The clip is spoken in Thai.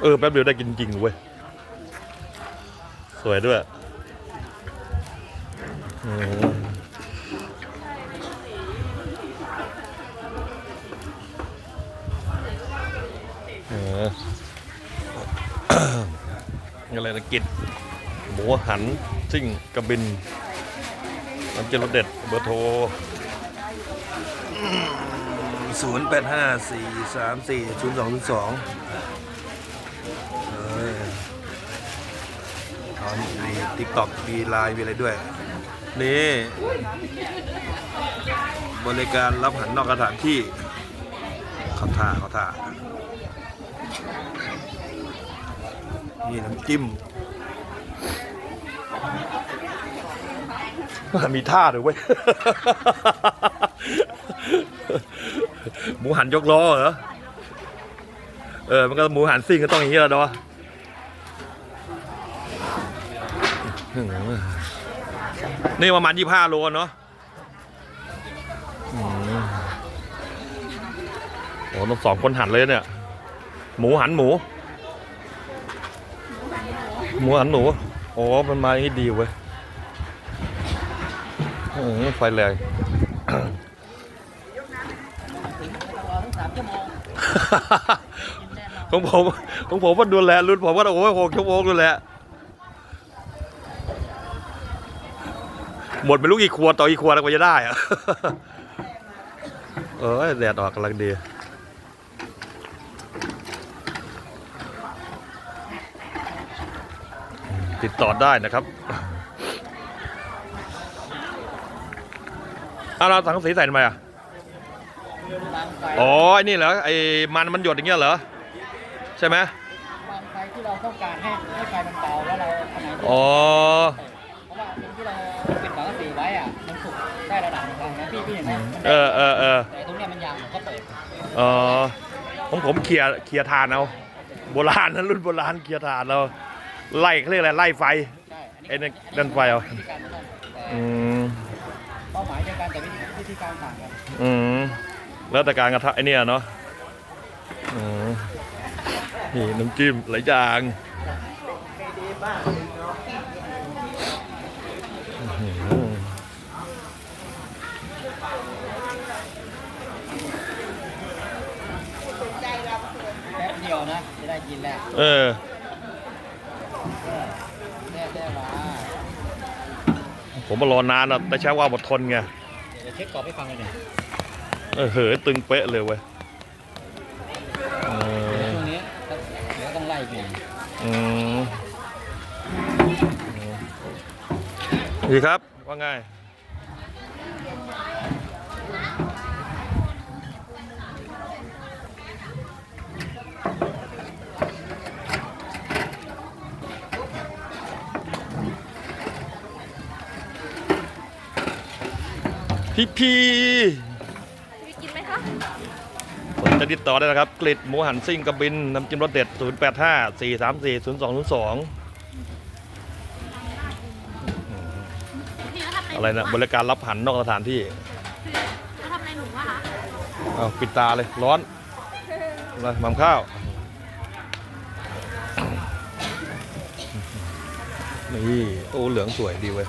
เออ แป๊บเดียวได้กินจริงเว้ย สวยด้วยอืมเอออะไรนะกิจหมูหันซิ่งกระบินน้ำเจลรสเด็ดเบอร์โทรศูนย์แปดห้าสี่สามสี่ศูนย์สองศูนย์สองเออเอา มีติ๊กต็อกมีไลน์มีอะไรด้วย นี่ บริการรับหันนอกสถานที่เขาท่าเขาท่านี่น้ำจิ้ม มีท่าด้วยเว้ย หมูหันยกล้อเหรอ เออ มันก็หมูหันซิ่งก็ต้องอย่างนี้แหละเนาะอื้อหือ นี่ประมาณยี่ห้าโลเนาะอืมโอ้ต้องสองคนหันเลยเนี่ย หมูหันหมู หมูหันหนูโอ้มันมาอย่างนี้ดีเว้ยเออไฟแรงของผมของผมว่าดูแลรุ่นผมว่าโอ้ยหกชั่วโมงดูแล หมดไปลูกอีกขวดต่ออีกขวดแล้วกว่าจะได้อะเออแดดออกกำลังดีติดต่อได้นะครับอ้าวเราสังกะสีใส่ทำไมอะ อ๋อไอ้นี่เหรอ ไอ้มันมันหยดอย่างเงี้ยเหรอ ใช่ไหมวางไฟที่เราต้องการให้ให้ไฟมันเบาแล้วเราขนาดอ๋อเพราะว่าตรงที่เราปิดฝากระสีไว้ อะมันสุกได้ระดับหนึงแล้วนะพี่พี่เห็นไหมมันเออเออเออแต่ตรงเนี้ยมันยางผมก็เปิดอ๋อของผมเคลียร์เคลียร์ทานเอาโบราณนะรุ่นโบราณเคลียร์ทานเราไล่เขาเรียกอะไรไล่ไฟ ใช่ไอ้นั่นนั่นไฟเอาวิธีการไม่ต้องแต่อืมเป้าหมายเดียวกันแต่วิธีวิธีการต่างกันอืมแล้วแต่การกระทะไอเนี่ยเนาะอืมนี่น้ำจิ้มหลายอย่างอื้อหือ แป๊บเดียวนะจะได้ กินแล้วเออแน่แน่มาผมมารอนานอะแต่ใช้ว่าอดทนไงเดี๋ยวเช็คกรอบให้ฟังเลยเนี่ยเออเหอตึงเป๊ะเลยเว้ยเออช่วงนี้เดี๋ยวต้องไล่เปลี่ยนอืมดีครับ ว่าไง พี่พีมีกินไหมคะผมจะติดต่อได้นะครับ กลิดหมูหันซิ่งกระบินน้ำจิ้มรสเด็ด 0 8 5 4 3 4 0 2 0 2นี่เขาทำอะไรอะไรนะบริการรับหันนอกสถานที่เขาทำอะไรหนูวะคะเอาปิดตาเลยร้อนอะไรหมัมข้าวนี่โอ้เหลืองสวยดีเว้ย